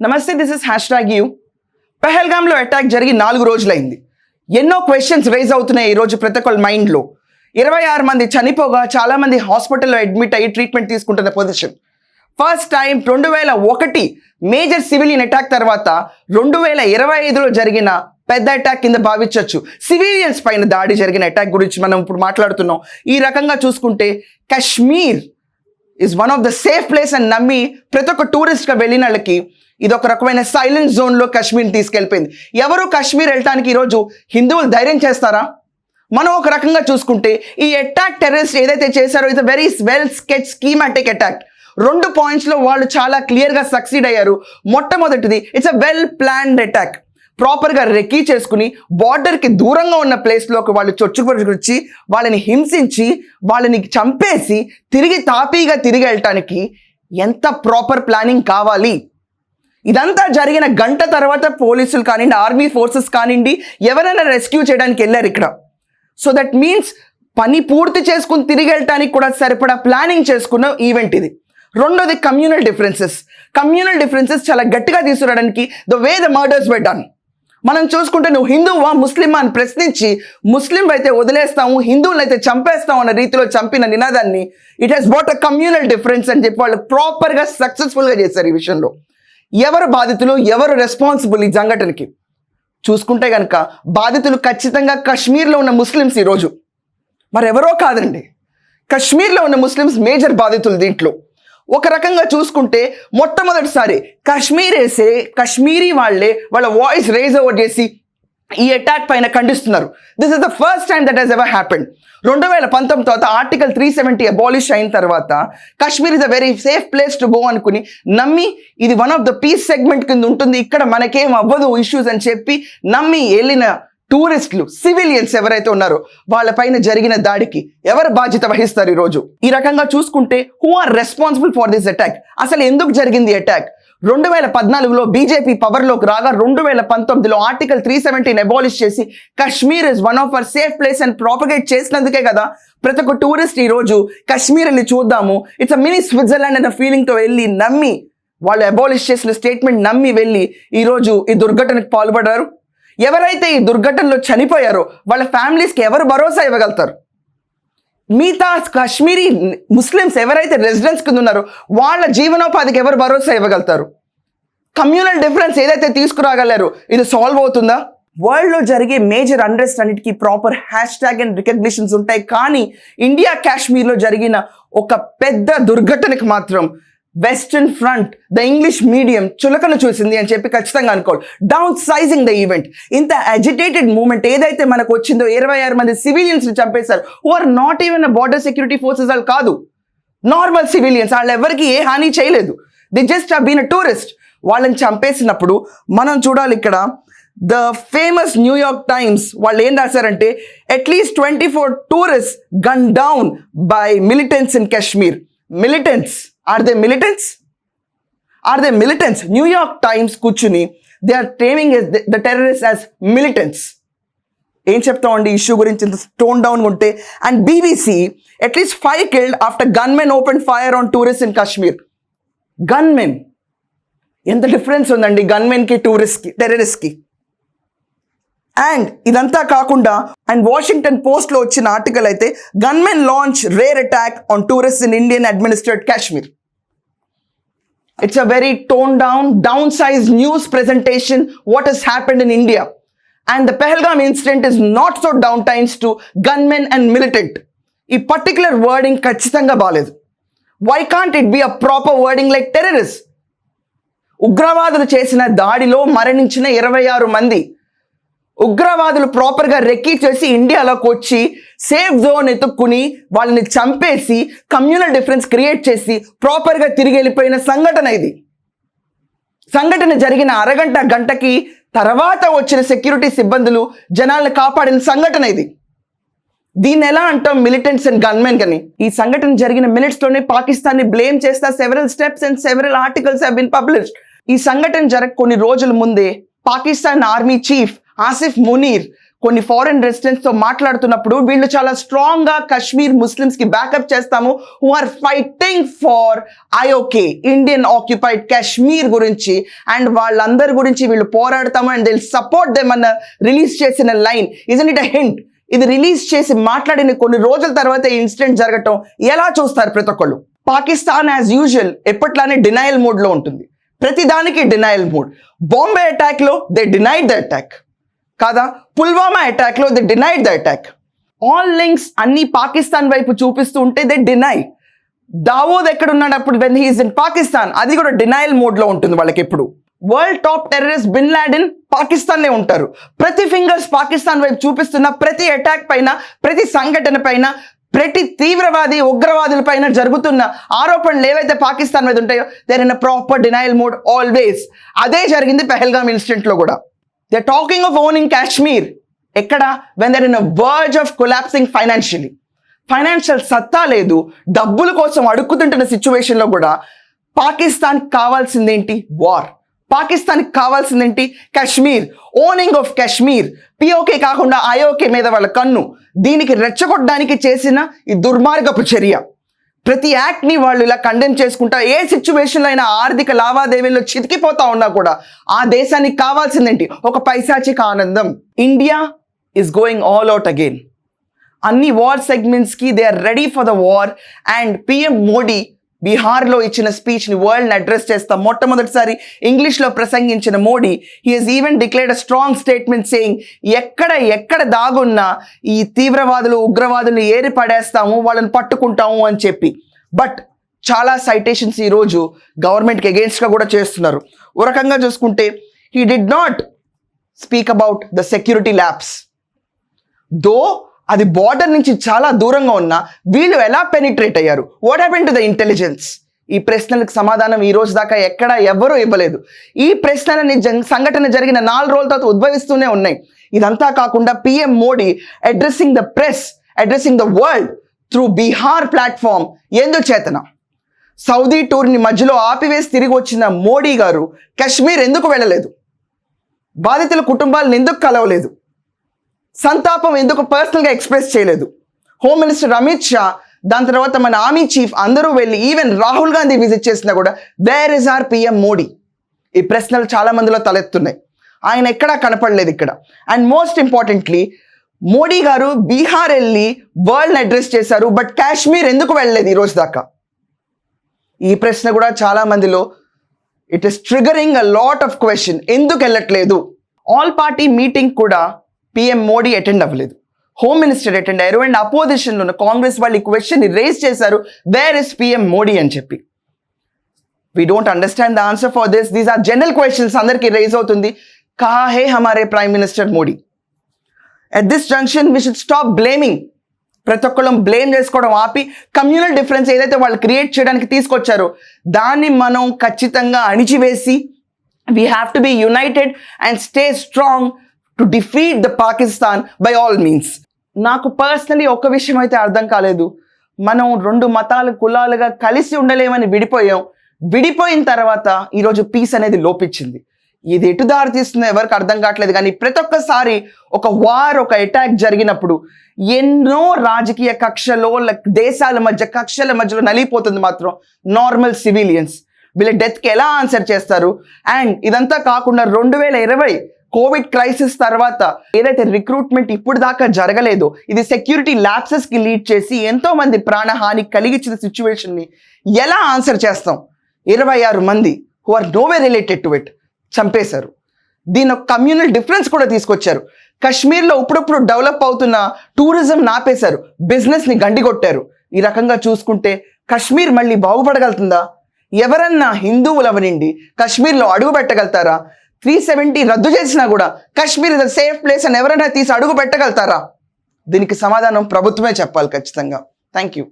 నమస్తే this is hashtag you పెహల్గామ్లో attack జరిగి నాలుగు రోజులైంది. ఎన్నో క్వశ్చన్స్ రేజ్ అవుతున్నాయి ఈరోజు ప్రతి ఒక్కళ్ళ మైండ్లో ఇరవై ఆరు మంది చనిపోగా చాలా మంది హాస్పిటల్లో అడ్మిట్ అయ్యి ట్రీట్మెంట్ తీసుకుంటున్న పొజిషన్ ఫస్ట్ టైం రెండు వేల ఒకటి మేజర్ సివిలియన్ అటాక్ తర్వాత రెండు వేల ఇరవై ఐదులో జరిగిన పెద్ద అటాక్ కింద భావించవచ్చు సివిలియన్స్ పైన దాడి జరిగిన అటాక్ గురించి మనం ఇప్పుడు మాట్లాడుతున్నాం. ఈ రకంగా చూసుకుంటే Kashmir is one of the safe place అని నమ్మి ప్రతి ఒక్క టూరిస్ట్గా వెళ్ళిన వాళ్ళకి ఇది ఒక రకమైన సైలెంట్ జోన్లో కాశ్మీర్ తీసుకెళ్ళిపోయింది. ఎవరు కాశ్మీర్ వెళ్ళటానికి ఈరోజు హిందువులు ధైర్యం చేస్తారా? మనం ఒక రకంగా చూసుకుంటే ఈ అటాక్ టెర్రరిస్ట్ ఏదైతే చేశారో ఇది very well sketch schematic attack రెండు పాయింట్స్లో వాళ్ళు చాలా క్లియర్గా సక్సీడ్ అయ్యారు. మొట్టమొదటిది it's a well planned attack ప్రాపర్గా రెక్కీ చేసుకుని బార్డర్కి దూరంగా ఉన్న ప్లేస్లోకి వాళ్ళు చొచ్చుకొచ్చి వాళ్ళని హింసించి వాళ్ళని చంపేసి తిరిగి తాపీగా తిరిగి వెళ్ళటానికి ఎంత ప్రాపర్ ప్లానింగ్ కావాలి? ఇదంతా జరిగిన గంట తర్వాత పోలీసులు కానివ్వండి ఆర్మీ ఫోర్సెస్ కానివ్వండి ఎవరైనా రెస్క్యూ చేయడానికి వెళ్ళారు ఇక్కడ. సో దట్ మీన్స్ పని పూర్తి చేసుకుని తిరిగి వెళ్ళటానికి కూడా సరిపడా ప్లానింగ్ చేసుకున్న ఈవెంట్ ఇది. రెండోది కమ్యూనల్ డిఫరెన్సెస్ కమ్యూనల్ డిఫరెన్సెస్ చాలా గట్టిగా తీసుకురావడానికి the way the murders way done మనం చూసుకుంటే నువ్వు హిందువా ముస్లిమా అని ప్రశ్నించి ముస్లిం అయితే వదిలేస్తాము హిందువులు అయితే చంపేస్తాం అన్న రీతిలో చంపిన నినాదాన్ని it has but a communal difference అని చెప్పి వాళ్ళు ప్రాపర్గా సక్సెస్ఫుల్గా చేశారు ఈ విషయంలో. ఎవరు బాధితులు ఎవరు రెస్పాన్సిబుల్ ఈ సంఘటనకి? చూసుకుంటే కనుక బాధితులు ఖచ్చితంగా కశ్మీర్లో ఉన్న ముస్లిమ్స్ ఈరోజు మరెవరో కాదండి. కశ్మీర్లో ఉన్న ముస్లిమ్స్ మేజర్ బాధితులు దీంట్లో. ఒక రకంగా చూసుకుంటే మొట్టమొదటిసారి కాశ్మీర్ వేసే కాశ్మీరీ వాళ్ళే వాళ్ళ వాయిస్ రేజ్ ఓవర్ చేసి ఈ అటాక్ పైన ఖండిస్తున్నారు. This is the first time that has ever happen రెండు వేల పంతొమ్మిది తర్వాత ఆర్టికల్ త్రీ సెవెంటీ అబాలిష్ అయిన తర్వాత Kashmir is a very safe place to go అనుకుని నమ్మి ఇది one of the peace segment కింద ఉంటుంది. ఇక్కడ మనకేం అవ్వదు ఇష్యూస్ అని చెప్పి నమ్మి వెళ్ళిన టూరిస్టులు సివిలియన్స్ ఎవరైతే ఉన్నారో వాళ్ళపైన జరిగిన దాడికి ఎవరు బాధ్యత వహిస్తారు ఈరోజు? ఈ రకంగా చూసుకుంటే who are responsible for this attack అసలు ఎందుకు జరిగింది అటాక్ రెండు వేల పద్నాలుగులో బీజేపీ పవర్లోకి రాగా రెండు వేల పంతొమ్మిదిలో ఆర్టికల్ త్రీ సెవెంటీన్ అబాలిష్ చేసి Kashmir is one of our safe place and propagate చేసినందుకే కదా ప్రతి ఒక్క టూరిస్ట్ ఈ రోజు వెళ్ళి చూద్దాము. ఇట్స్ అ మినీ స్విట్జర్లాండ్ అనే ఫీలింగ్తో వెళ్ళి నమ్మి వాళ్ళు అబాలిష్ చేసిన స్టేట్మెంట్ నమ్మి వెళ్ళి ఈరోజు ఈ దుర్ఘటనకు పాల్పడ్డారు. ఎవరైతే ఈ దుర్ఘటనలో చనిపోయారో వాళ్ళ ఫ్యామిలీస్కి ఎవరు భరోసా ఇవ్వగలుగుతారు? మిగతా కాశ్మీరీ ముస్లిమ్స్ ఎవరైతే రెసిడెన్స్ కింద ఉన్నారో వాళ్ళ జీవనోపాధికి ఎవరు భరోసా ఇవ్వగలుగుతారు? కమ్యూనల్ డిఫరెన్స్ ఏదైతే తీసుకురాగలరు ఇది సాల్వ్ అవుతుందా? వరల్డ్లో జరిగే మేజర్ అండ్రెస్ట్ అన్నిటికీ proper hash tag and recognitions ఉంటాయి. కానీ ఇండియా కాశ్మీర్లో జరిగిన ఒక పెద్ద దుర్ఘటనకు మాత్రం western front the English medium చులకను చూసింది అని చెప్పి ఖచ్చితంగా అనుకోవాలి. డౌన్ సైజింగ్ ద ఈవెంట్ ఇంత అజిటేటెడ్ మూమెంట్ ఏదైతే మనకు వచ్చిందో ఇరవై ఆరు మంది సివిలియన్స్ చంపేశారు who are not even border security forces వాళ్ళు కాదు. నార్మల్ సివిలియన్స్ వాళ్ళు ఎవరికి ఏ హాని చేయలేదు. They just been a tourist వాళ్ళని చంపేసినప్పుడు మనం చూడాలి ఇక్కడ ద ఫేమస్ న్యూయార్క్ టైమ్స్ వాళ్ళు ఏం రాశారంటే at least twenty four tourist gun down by militants in Kashmir militants are they militants are they militants New York Times కూర్చుని they are terming the terrorist as militants ఏం చెప్తామండి? Issue గురించి ఇంత tone down ఉంటే and BBC at least five killed after gunmen open fire on tourist in Kashmir gunmen ఎంత difference ఉందండి గన్మెన్కి టూరిస్ట్కి టెర్రరిస్ట్కి and ఇదంతా కాకుండా అండ్ వాషింగ్టన్ పోస్ట్లో వచ్చిన ఆర్టికల్ అయితే gunmen launch rare attack on tourist in Indian administrate Kashmir it's a very tone down down size news presentation what has happened in India and the Pahalgam incident is not so down times to gunmen and militant ఈ particular wording ఖచ్చితంగా బాగాలేదు why can't it be a proper wording like terrorist ఉగ్రవాదులు చేసిన దాడిలో మరణించిన ఇరవై ఆరు మంది. ఉగ్రవాదులు ప్రాపర్గా రెక్కీ చేసి ఇండియాలోకి వచ్చి సేఫ్ జోన్ ఎత్తుక్కుని వాళ్ళని చంపేసి కమ్యూనల్ డిఫరెన్స్ క్రియేట్ చేసి ప్రాపర్గా తిరిగి వెళ్ళిపోయిన సంఘటన ఇది. సంఘటన జరిగిన అరగంట గంటకి తర్వాత వచ్చిన సెక్యూరిటీ సిబ్బందులు జనాల్ని కాపాడిన సంఘటన ఇది. దీన్ని ఎలా అంటాం మిలిటెంట్స్ అండ్ గన్మెన్ అని? ఈ సంఘటన జరిగిన మినిట్స్లోనే పాకిస్తాన్ని పాకిస్తాన్ని బ్లేమ్ చేస్తా several steps and several articles have been published ఈ సంఘటన జరగ కొన్ని రోజుల ముందే పాకిస్తాన్ ఆర్మీ చీఫ్ ఆసిఫ్ మునీర్ కొన్ని ఫారెన్ రెసిడెంట్స్తో మాట్లాడుతున్నప్పుడు వీళ్ళు చాలా స్ట్రాంగ్గా కశ్మీర్ ముస్లిమ్స్కి బ్యాకప్ చేస్తాము. Who are fighting for IOK Indian occupied Kashmir గురించి అండ్ వాళ్ళందరి గురించి వీళ్ళు పోరాడతాము అండ్ దిల్ సపోర్ట్ దెమ్ అన్న రిలీజ్ చేసిన line isn't it a hint ఇది రిలీజ్ చేసి మాట్లాడిన కొన్ని రోజుల తర్వాత ఈ ఇన్సిడెంట్ జరగటం ఎలా చూస్తారు ప్రతి ఒక్కళ్ళు? పాకిస్తాన్ యాజ్ యూజువల్ ఎప్పట్లానే డినయల్ మూడ్లో ఉంటుంది. ప్రతి దానికి డినయల్ మోడ్ బాంబే అటాక్లో దే డినైడ్ ద అటాక్ కాదా? Pulwama అటాక్లో they denied the attack all links అన్ని పాకిస్తాన్ వైపు చూపిస్తూ ఉంటే దే డినై దావోద్ ఎక్కడ ఉన్నాడు అప్పుడు వెన్ హీస్ ఇన్ పాకిస్తాన్? అది కూడా డినైల్ మోడ్లో ఉంటుంది వాళ్ళకి ఎప్పుడు. World top terrorist bin Laden పాకిస్తాన్నే ఉంటారు. ప్రతి ఫింగర్స్ పాకిస్తాన్ వైపు చూపిస్తున్న ప్రతి అటాక్ పైన ప్రతి సంఘటన పైన ప్రతి తీవ్రవాది ఉగ్రవాదుల పైన జరుగుతున్న ఆరోపణలు ఏవైతే పాకిస్తాన్ మీద ఉంటాయో there in proper denial mode always అదే జరిగింది పెహల్గామ్ ఇన్సిడెంట్లో కూడా. They talking of owning Kashmir ఎక్కడ? When they're in verge of collapsing financially financial సత్తా లేదు. డబ్బుల కోసం అడుక్కుతుంటున్న సిచ్యువేషన్లో కూడా పాకిస్తాన్ కావాల్సిందేంటి? వార్ పాకిస్తాన్కి కావాల్సిందేంటి? Kashmir owning of Kashmir POK కాకుండా ఐఓకే మీద వాళ్ళ కన్ను. దీనికి రెచ్చగొట్టడానికి చేసిన ఈ దుర్మార్గపు చర్య. ప్రతి యాక్ట్ని వాళ్ళు ఇలా కండెమ్ చేసుకుంటా ఏ సిచ్యువేషన్లో అయినా ఆర్థిక లావాదేవీల్లో చితికిపోతా ఉన్నా కూడా ఆ దేశానికి కావాల్సిందేంటి? ఒక పైశాచిక ఆనందం. India is going all out again అన్ని war సెగ్మెంట్స్కి they are ready for the war and PM Modi బీహార్లో ఇచ్చిన స్పీచ్ని వరల్డ్ని అడ్రస్ చేస్తా మొట్టమొదటిసారి ఇంగ్లీష్లో ప్రసంగించిన Modi he has even declared a strong statement saying ఎక్కడ ఎక్కడ దాగున్నా ఈ తీవ్రవాదులు ఉగ్రవాదులు ఏరి పడేస్తాము వాళ్ళని పట్టుకుంటాము అని చెప్పి. బట్ చాలా సైటేషన్స్ ఈరోజు గవర్నమెంట్కి అగేన్స్ట్గా కూడా చేస్తున్నారు. ఓ రకంగా చూసుకుంటే he did not speak about the security labs though అది బార్డర్ నుంచి చాలా దూరంగా ఉన్నా వీళ్ళు ఎలా పెనిట్రేట్ అయ్యారు? What happen to the intelligence ఈ ప్రశ్నలకు సమాధానం ఈ రోజు దాకా ఎక్కడ ఎవ్వరూ ఇవ్వలేదు. ఈ ప్రశ్నలని జం- సంఘటన జరిగిన నాలుగు రోజుల తర్వాత ఉద్భవిస్తూనే ఉన్నాయి. ఇదంతా కాకుండా PM Modi addressing the press addressing the world through Bihar platform ఎందుచేతన Saudi టూర్ని మధ్యలో ఆపివేసి తిరిగి వచ్చిన మోడీ గారు కశ్మీర్ ఎందుకు వెళ్ళలేదు? బాధితుల కుటుంబాలను ఎందుకు కలవలేదు? సంతాపం ఎందుకు పర్సనల్గా ఎక్స్ప్రెస్ చేయలేదు? హోమ్ మినిస్టర్ అమిత్ షా దాని తర్వాత మన ఆర్మీ చీఫ్ అందరూ వెళ్ళి ఈవెన్ రాహుల్ గాంధీ విజిట్ చేసినా కూడా where is our PM Modi ఈ ప్రశ్నలు చాలా మందిలో తలెత్తున్నాయి. ఆయన ఎక్కడా కనపడలేదు ఇక్కడ. అండ్ మోస్ట్ ఇంపార్టెంట్లీ మోడీ గారు బీహార్ వెళ్ళి వరల్డ్ని అడ్రస్ చేశారు బట్ కాశ్మీర్ ఎందుకు వెళ్ళలేదు ఈ రోజు దాకా? ఈ ప్రశ్న కూడా చాలా మందిలో it is triggering a lot of question ఎందుకు వెళ్ళట్లేదు? ఆల్ పార్టీ మీటింగ్ కూడా పిఎం మోడీ అటెండ్ అవ్వలేదు. హోమ్ మినిస్టర్ అటెండ్ అయ్యారు. అండ్ అపోజిషన్లో ఉన్న కాంగ్రెస్ వాళ్ళు ఈ క్వశ్చన్ రేస్ చేశారు. వేర్ ఇస్ పిఎం మోడీ అని చెప్పి. We don't understand the answer for this these are general questions అందరికీ రేజ్ అవుతుంది. కహా హే హమారే prime minister Modi at this junction we should stop blaming ప్రతి ఒక్కళ్ళం బ్లేమ్ చేసుకోవడం ఆపి కమ్యూనల్ డిఫరెన్స్ ఏదైతే వాళ్ళు క్రియేట్ చేయడానికి తీసుకొచ్చారో దాన్ని మనం ఖచ్చితంగా అణిచివేసి we have to be united and stay strong to defeat the Pakistan by all means నాకు పర్సనలీ ఒక విషయం అయితే అర్థం కాలేదు. మనం రెండు మతాలు కులాలుగా కలిసి ఉండలేమని విడిపోయాం. విడిపోయిన తర్వాత ఈరోజు పీస్ అనేది లోపించింది. ఇది ఎటు దారి తీస్తుందో ఎవరికి అర్థం కావట్లేదు. కానీ ప్రతి ఒక్కసారి ఒక వార్ ఒక అటాక్ జరిగినప్పుడు ఎన్నో రాజకీయ కక్షలో దేశాల మధ్య కక్షల మధ్యలో నలిగిపోతుంది మాత్రం నార్మల్ సివిలియన్స్ వీళ్ళ డెత్కి ఎలా ఆన్సర్ చేస్తారు? అండ్ ఇదంతా కాకుండా రెండు వేల ఇరవై కోవిడ్ క్రైసిస్ తర్వాత ఏదైతే రిక్రూట్మెంట్ ఇప్పుడు దాకా జరగలేదో ఇది సెక్యూరిటీ ల్యాప్సెస్కి లీడ్ చేసి ఎంతో మంది ప్రాణహాని కలిగించిన సిచ్యువేషన్ని ఎలా ఆన్సర్ చేస్తాం? ఇరవై ఆరు మంది who are no way related to it చంపేశారు. దీని ఒక కమ్యూనల్ డిఫరెన్స్ కూడా తీసుకొచ్చారు. కశ్మీర్లో ఇప్పుడప్పుడు డెవలప్ అవుతున్న టూరిజం నాపేశారు. బిజినెస్ని గండిగొట్టారు. ఈ రకంగా చూసుకుంటే కశ్మీర్ మళ్ళీ బాగుపడగలుగుతుందా? ఎవరన్నా హిందువులవనండి కశ్మీర్లో అడుగు పెట్టగలుగుతారా త్రీ సెవెంటీ రద్దు చేసినా కూడా కశ్మీర్ ఇస్ సేఫ్ ప్లేస్ అని ఎవరైనా తీసి అడుగు పెట్టగలుగుతారా? దీనికి సమాధానం ప్రభుత్వమే చెప్పాలి ఖచ్చితంగా. Thank you